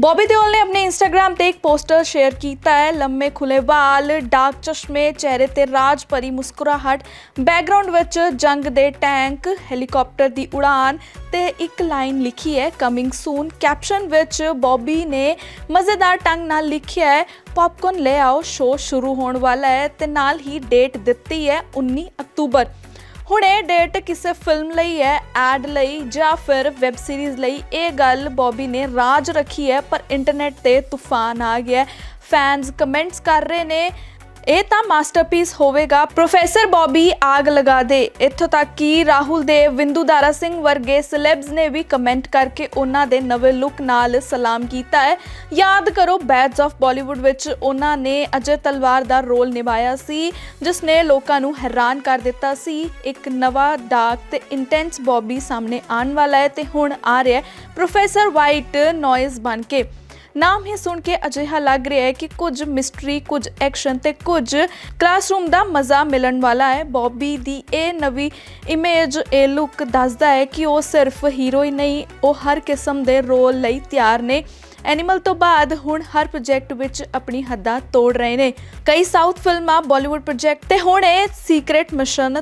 ਬੌਬੀ ਦਿਓਲ ਨੇ ਆਪਣੇ ਇੰਸਟਾਗ੍ਰam ਤੇ ਇੱਕ ਪੋਸਟਰ ਸ਼ੇਅਰ ਕੀਤਾ ਹੈ। ਲੰਮੇ ਖੁੱਲੇ ਵਾਲ ਡਾਰਕ ਚਸ਼ਮੇ, ਚਿਹਰੇ ਤੇ ਰਾਜ ਭਰੀ ਮੁਸਕਰਾਹਟ ਬੈਕਗ੍ਰਾਉਂਡ ਵਿੱਚ ਜੰਗ ਦੇ ਟੈਂਕ ਹੈਲੀਕਾਪਟਰ ਦੀ ਉਡਾਨ ਤੇ ਇੱਕ ਲਾਈਨ ਲਿਖੀ ਹੈ ਕਮਿੰਗ ਸੂਨ ਕੈਪਸ਼ਨ ਵਿੱਚ ਬੌਬੀ ਨੇ ਮਜ਼ੇਦਾਰ ਢੰਗ ਨਾਲ ਲਿਖਿਆ ਹੈ ਪੌਪਕੌਰਨ ਲੈ ਆਓ ਸ਼ੋਅ ਸ਼ੁਰੂ ਹੋਣ ਵਾਲਾ ਹੈ ਤੇ ਨਾਲ ਹੀ ਡੇਟ ਦਿੱਤੀ ਹੈ 19 ਅਕਤੂਬਰ। ਹੁਣ ਇਹ ਡੇਟ ਕਿਸੇ ਫਿਲਮ ਲਈ ਹੈ ਐਡ ਲਈ ਜਾਂ ਫਿਰ ਵੈਬ ਸੀਰੀਜ਼ ਲਈ, ਇਹ ਗੱਲ ਬੌਬੀ ਨੇ ਰਾਜ ਰੱਖੀ ਹੈ, ਪਰ ਇੰਟਰਨੈਟ ਤੇ ਤੂਫਾਨ ਆ ਗਿਆ ਫੈਨਸ ਕਮੈਂਟਸ ਕਰ ਰਹੇ ਨੇ ਇਹ ਤਾਂ ਮਾਸਟਰਪੀਸ ਹੋਵੇਗਾ। ਪ੍ਰੋਫੈਸਰ ਬੌਬੀ ਆਗ ਲਗਾ ਦੇ। ਇੱਥੋਂ ਤੱਕ ਕਿ ਰਾਹੁਲ ਦੇ ਵਿੰਦੂ ਦਾਰਾ ਸਿੰਘ ਵਰਗੇ ਸੈਲੈਬਸ ਨੇ ਵੀ ਕਮੈਂਟ ਕਰਕੇ ਉਹਨਾਂ ਦੇ ਨਵੇਂ ਲੁੱਕ ਨਾਲ ਸਲਾਮ ਕੀਤਾ ਹੈ। ਯਾਦ ਕਰੋ ਬੈਡਸ ਆਫ ਬਾਲੀਵੁੱਡ ਵਿੱਚ ਉਹਨਾਂ ਨੇ ਅਜੇ ਤਲਵਾਰ ਦਾ ਰੋਲ ਨਿਭਾਇਆ ਸੀ, ਜਿਸ ਨੇ ਲੋਕਾਂ ਨੂੰ ਹੈਰਾਨ ਕਰ ਦਿੱਤਾ ਸੀ। ਇੱਕ ਨਵਾਂ ਡਾਰਕ ਤੇ ਇੰਟੈਂਸ ਬੌਬੀ ਸਾਹਮਣੇ ਆਉਣ ਵਾਲਾ ਹੈ ਤੇ ਹੁਣ ਆ ਰਿਹਾ ਹੈ। ਪ੍ਰੋਫੈਸਰ ਵਾਈਟ ਨੋਇਜ਼ ਬਣ ਕੇ। ਨਾਮ ਹੀ ਸੁਣ ਕੇ ਅਜਿਹਾ ਲੱਗ ਰਿਹਾ ਹੈ ਕਿ ਕੁਝ ਮਿਸਟਰੀ ਕੁਝ ਐਕਸ਼ਨ ਤੇ ਕੁਝ ਕਲਾਸਰੂਮ ਦਾ ਮਜ਼ਾ ਮਿਲਣ ਵਾਲਾ ਹੈ। ਬੌਬੀ ਦੀ ਇਹ ਨਵੀਂ ਇਮੇਜ ਇਹ ਲੁੱਕ ਦੱਸਦਾ ਹੈ ਕਿ ਉਹ ਸਿਰਫ ਹੀਰੋ ਹੀ ਨਹੀਂ, ਉਹ ਹਰ ਕਿਸਮ ਦੇ ਰੋਲ ਲਈ ਤਿਆਰ ਨੇ। ਐਨੀਮਲ ਤੋਂ ਬਾਅਦ ਹੁਣ ਹਰ ਪ੍ਰੋਜੈਕਟ ਵਿੱਚ ਆਪਣੀ ਹੱਦਾਂ ਤੋੜ ਰਹੇ ਨੇ। ਕਈ ਸਾਊਥ ਫਿਲਮਾਂ ਬਾਲੀਵੁੱਡ ਪ੍ਰੋਜੈਕਟ ਤੇ ਹੁਣ ਇਹ ਸੀਕ੍ਰੇਟ ਮਿਸ਼ਨ